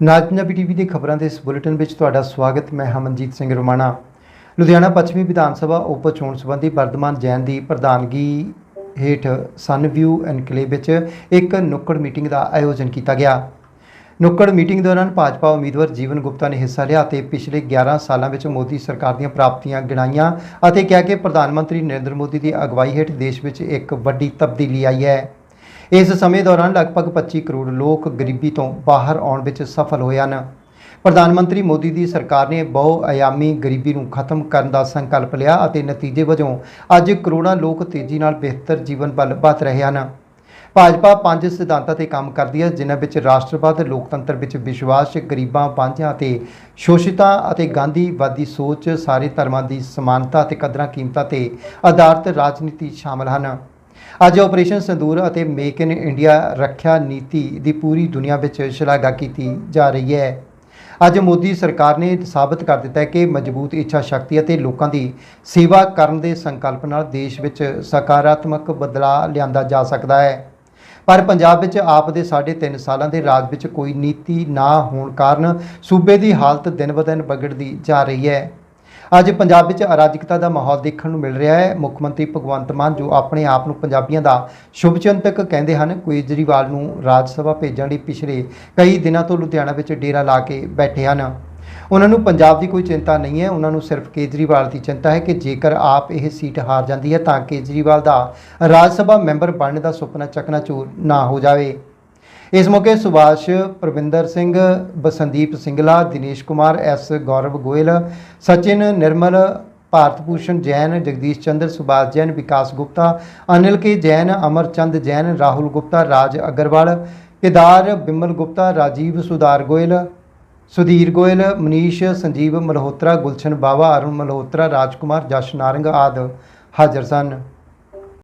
ਨਾਜ Punjabi TV ਦੇ ਖਬਰਾਂ ਦੇ ਇਸ ਬੁਲੇਟਿਨ ਵਿੱਚ ਤੁਹਾਡਾ ਸਵਾਗਤ, ਮੈਂ ਹਮਨਜੀਤ ਸਿੰਘ ਰੋਮਾਣਾ। ਲੁਧਿਆਣਾ ਪੱਛਮੀ ਵਿਧਾਨ ਸਭਾ ਉਪ ਚੋਣ ਸੰਬੰਧੀ ਵਰਧਮਾਨ ਜੈਨ ਦੀ ਪ੍ਰਧਾਨਗੀ ਹੇਠ ਸਨਵਿਊ ਐਨਕਲੇਵ ਵਿੱਚ ਇੱਕ ਨੁੱਕੜ ਮੀਟਿੰਗ ਦਾ ਆਯੋਜਨ ਕੀਤਾ ਗਿਆ। ਨੁੱਕੜ ਮੀਟਿੰਗ ਦੌਰਾਨ ਭਾਜਪਾ ਉਮੀਦਵਾਰ ਜੀਵਨ ਗੁਪਤਾ ਨੇ ਹਿੱਸਾ ਲਿਆ ਅਤੇ ਪਿਛਲੇ 11 ਸਾਲਾਂ ਵਿੱਚ ਮੋਦੀ ਸਰਕਾਰ ਦੀਆਂ ਪ੍ਰਾਪਤੀਆਂ ਗਿਣਾਈਆਂ ਅਤੇ ਕਿਹਾ ਕਿ ਪ੍ਰਧਾਨ ਮੰਤਰੀ ਨਰਿੰਦਰ ਮੋਦੀ ਦੀ ਅਗਵਾਈ ਹੇਠ ਦੇਸ਼ ਵਿੱਚ ਇੱਕ ਵੱਡੀ ਤਬਦੀਲੀ ਆਈ ਹੈ। ਇਸ ਸਮੇਂ ਦੌਰਾਨ ਲਗਭਗ 25 ਕਰੋੜ ਲੋਕ ਗਰੀਬੀ ਤੋਂ ਬਾਹਰ ਆਉਣ ਵਿੱਚ ਸਫਲ ਹੋਏ ਹਨ। ਪ੍ਰਧਾਨ ਮੰਤਰੀ ਮੋਦੀ ਦੀ ਸਰਕਾਰ ਨੇ ਬਹੁਆਯਾਮੀ ਗਰੀਬੀ ਨੂੰ ਖਤਮ ਕਰਨ ਦਾ ਸੰਕਲਪ ਲਿਆ ਅਤੇ ਨਤੀਜੇ ਵਜੋਂ ਅੱਜ ਕਰੋੜਾਂ ਲੋਕ ਤੇਜ਼ੀ ਨਾਲ ਬਿਹਤਰ ਜੀਵਨ ਵੱਲ ਵਧ ਰਹੇ ਹਨ। ਭਾਜਪਾ ਪੰਜ ਸਿਧਾਂਤਾਂ ਤੇ ਕੰਮ ਕਰਦੀ ਹੈ, ਜਿਨ੍ਹਾਂ ਵਿੱਚ ਰਾਸ਼ਟਰਵਾਦ, ਲੋਕਤੰਤਰ ਵਿੱਚ ਵਿਸ਼ਵਾਸ, ਗਰੀਬਾਂ, ਵਾਂਝਿਆਂ ਅਤੇ ਸ਼ੋਸ਼ਿਤਾਂ ਅਤੇ ਗਾਂਧੀਵਾਦੀ ਸੋਚ, ਸਾਰੇ ਧਰਮਾਂ ਦੀ ਸਮਾਨਤਾ ਅਤੇ ਕਦਰਾਂ ਕੀਮਤਾਂ ਤੇ ਆਧਾਰਿਤ ਰਾਜਨੀਤੀ ਸ਼ਾਮਲ ਹਨ। ਅੱਜ ਆਪਰੇਸ਼ਨ ਸੰਦੂਰ ਅਤੇ ਮੇਕ ਇਨ ਇੰਡੀਆ ਰੱਖਿਆ ਨੀਤੀ ਦੀ ਪੂਰੀ ਦੁਨੀਆ ਵਿੱਚ ਸ਼ਲਾਘਾ ਕੀਤੀ ਜਾ ਰਹੀ ਹੈ। ਅੱਜ ਮੋਦੀ ਸਰਕਾਰ ਨੇ ਸਾਬਤ ਕਰ ਦਿੱਤਾ ਹੈ ਕਿ ਮਜ਼ਬੂਤ ਇੱਛਾ ਸ਼ਕਤੀ ਅਤੇ ਲੋਕਾਂ ਦੀ ਸੇਵਾ ਕਰਨ ਦੇ ਸੰਕਲਪ ਨਾਲ ਦੇਸ਼ ਵਿੱਚ ਸਕਾਰਾਤਮਕ ਬਦਲਾਅ ਲਿਆਂਦਾ ਜਾ ਸਕਦਾ ਹੈ। ਪਰ ਪੰਜਾਬ ਵਿੱਚ ਆਪ ਦੇ 3.5 ਸਾਲਾਂ ਦੇ ਰਾਜ ਵਿੱਚ ਕੋਈ ਨੀਤੀ ਨਾ ਹੋਣ ਕਾਰਨ ਸੂਬੇ ਦੀ ਹਾਲਤ ਦਿਨ-ਬਦਿਨ ਵਿਗੜਦੀ ਜਾ ਰਹੀ ਹੈ। ਅੱਜ ਪੰਜਾਬ ਵਿੱਚ ਅਰਾਜਕਤਾ ਦਾ ਮਾਹੌਲ ਦੇਖਣ ਨੂੰ ਮਿਲ ਰਿਹਾ ਹੈ। ਮੁੱਖ ਮੰਤਰੀ ਭਗਵੰਤ ਮਾਨ, ਜੋ ਆਪਣੇ ਆਪ ਨੂੰ ਪੰਜਾਬੀਆਂ ਦਾ ਸ਼ੁਭਚਿੰਤਕ ਕਹਿੰਦੇ ਹਨ, ਕੇਜਰੀਵਾਲ ਨੂੰ ਰਾਜ ਸਭਾ ਭੇਜਣ ਲਈ ਪਿਛਲੇ ਕਈ ਦਿਨਾਂ ਤੋਂ ਲੁਧਿਆਣਾ ਵਿੱਚ ਡੇਰਾ ਲਾ ਕੇ ਬੈਠੇ ਹਨ। ਉਹਨਾਂ ਨੂੰ ਪੰਜਾਬ ਦੀ ਕੋਈ ਚਿੰਤਾ ਨਹੀਂ ਹੈ। ਉਹਨਾਂ ਨੂੰ ਸਿਰਫ ਕੇਜਰੀਵਾਲ ਦੀ ਚਿੰਤਾ ਹੈ ਕਿ ਜੇਕਰ ਆਪ ਇਹ ਸੀਟ ਹਾਰ ਜਾਂਦੀ ਹੈ ਤਾਂ ਕੇਜਰੀਵਾਲ ਦਾ ਰਾਜ ਸਭਾ ਮੈਂਬਰ ਬਣਨ ਦਾ ਸੁਪਨਾ ਚਕਨਾਚੂਰ ਨਾ ਹੋ ਜਾਵੇ। ਇਸ ਮੌਕੇ ਸੁਭਾਸ਼ ਪ੍ਰਵਿੰਦਰ ਸਿੰਘ, ਬਸੰਦੀਪ ਸਿੰਗਲਾ, ਦਿਨੇਸ਼ ਕੁਮਾਰ, ਐਸ ਗੌਰਵ ਗੋਇਲ, ਸਚਿਨ ਨਿਰਮਲ ਭਾਰਤ ਭੂਸ਼ਣ ਜੈਨ, ਜਗਦੀਸ਼ ਚੰਦਰ, ਸੁਭਾਸ਼ ਜੈਨ, ਵਿਕਾਸ ਗੁਪਤਾ, ਅਨਿਲ ਕੇ ਜੈਨ ਅਮਰਚੰਦ ਜੈਨ, ਰਾਹੁਲ ਗੁਪਤਾ, ਰਾਜ ਅਗਰਵਾਲ, ਕੇਦਾਰ ਬਿਮਲ ਗੁਪਤਾ, ਰਾਜੀਵ ਸੁਧਾਰ ਗੋਇਲ, ਸੁਧੀਰ ਗੋਇਲ, ਮਨੀਸ਼, ਸੰਜੀਵ ਮਲਹੋਤਰਾ, ਗੁਲਸ਼ਨ ਬਾਵਾ, ਅਰੁਣ ਮਲਹੋਤਰਾ, ਰਾਜਕੁਮਾਰ, ਜਸ਼ ਨਾਰੰਗ ਆਦਿ ਹਾਜ਼ਰ ਸਨ।